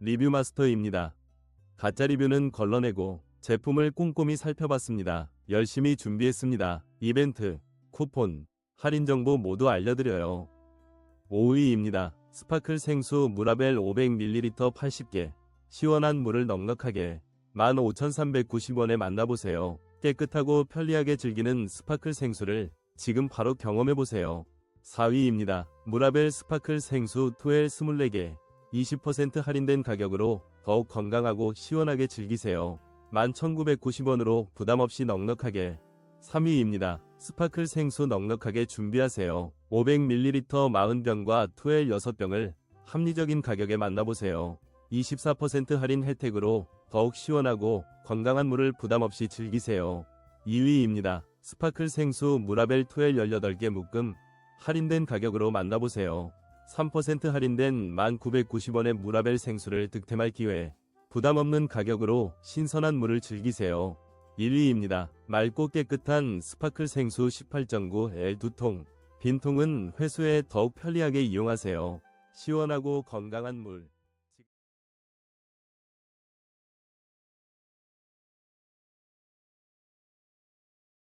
리뷰 마스터입니다. 가짜 리뷰는 걸러내고 제품을 꼼꼼히 살펴봤습니다. 열심히 준비했습니다. 이벤트, 쿠폰, 할인 정보 모두 알려드려요. 5위입니다. 스파클 생수 무라벨 500ml 80개. 시원한 물을 넉넉하게 15,390원에 만나보세요. 깨끗하고 편리하게 즐기는 스파클 생수를 지금 바로 경험해보세요. 4위입니다. 무라벨 스파클 생수 2엘 24개. 20% 할인된 가격으로 더욱 건강하고 시원하게 즐기세요. 11,990원으로 부담없이 넉넉하게. 3위입니다. 스파클 생수 넉넉하게 준비하세요. 500ml 40병과 2엘 6병을 합리적인 가격에 만나보세요. 24% 할인 혜택으로 더욱 시원하고 건강한 물을 부담없이 즐기세요. 2위입니다. 스파클 생수 무라벨 2엘 18개 묶음 할인된 가격으로 만나보세요. 3% 할인된 1990원의 무라벨 생수를 득템할 기회. 부담 없는 가격으로 신선한 물을 즐기세요. 1위입니다. 맑고 깨끗한 스파클 생수 18.9L 2통. 빈통은 회수에 더욱 편리하게 이용하세요. 시원하고 건강한 물.